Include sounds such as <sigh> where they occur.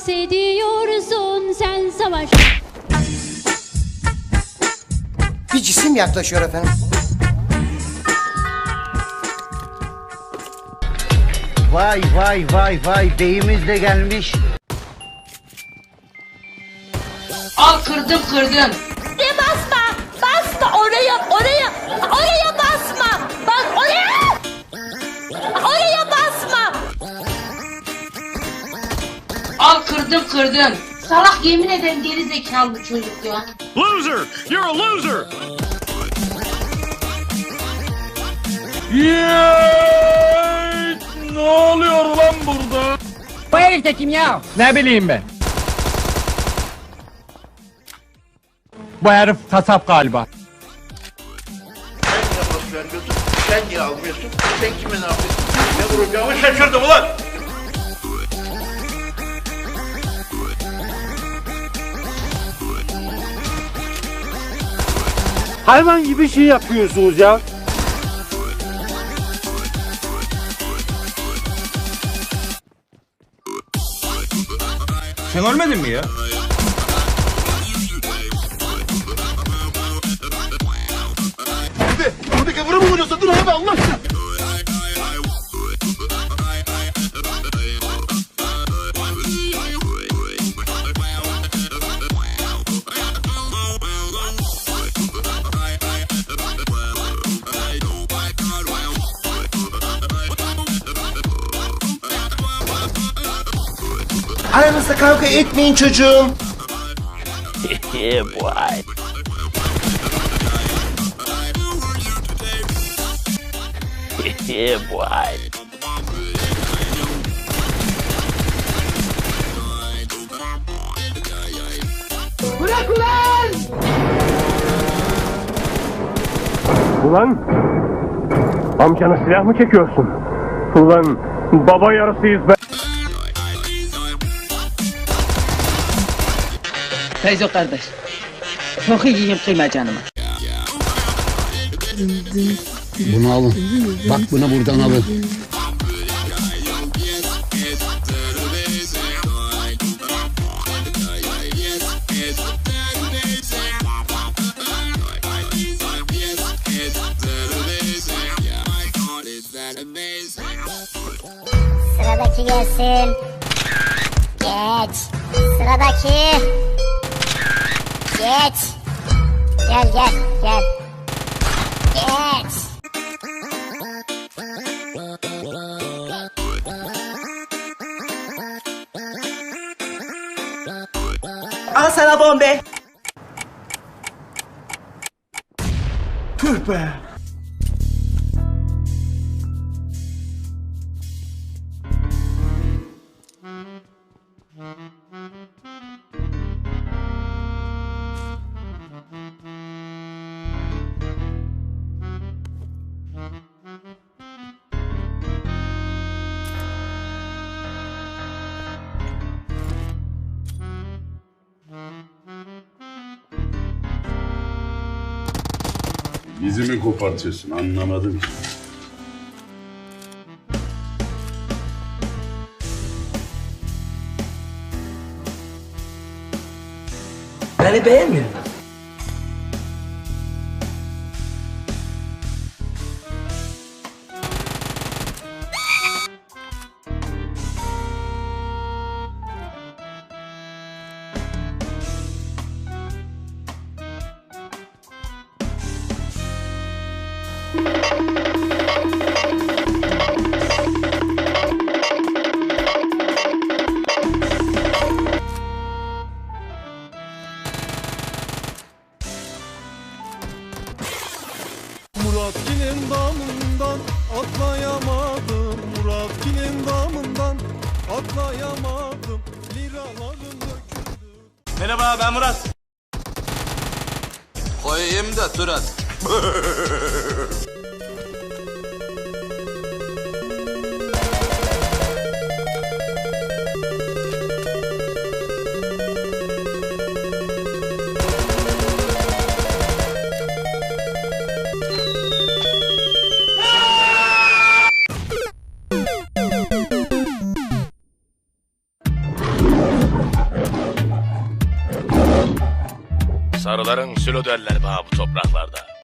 dans ediyorsun sen savaş. Bir cisim yaklaşıyor efendim. Vay vay vay vay beyimiz de gelmiş. Al kırdım kırdım. Ne basma? Basma oraya, oraya, oraya Al kırdım kırdım. Salak yemin ederim geri zekalı bu çocuk ya. Loser! You're a loser! Yeeey! Ne oluyor lan burada? Bu herif de kim ya? Ne bileyim ben. Bu herif kasap galiba. Sen niye almıyorsun? Sen kime ne yapıyorsun? Ne vuracağımı şaşırdım ulan! Hayvan gibi şey yapıyorsunuz ya. Sen ölmedin mi ya? Buradaki vuru mu vuruyorsun? Dur abi Allah Aranızda kavga etmeyin çocuğum. <laughs> <laughs> Ulan amcana silah mı çekiyorsun? Ulan baba yarısıyız be. Feyzo kardeş. Çok iyiyim kıyma canıma. Bunu alın. Bak bunu buradan alın. Sıradaki gelsin. Geç. Sıradaki. Get. Get, get, get. Get. Al sana bombe. Tüh be. Bizi mi kopartıyorsun? Anlamadım ki. Beni beğenmiyor Muratki'nin damından atlayamadım. Muratki'nin damından atlayamadım. Liralarım döküldü. Merhaba ben Murat. Koyayım da Turat <laughs> Sarıların sülö derler bana bu topraklarda.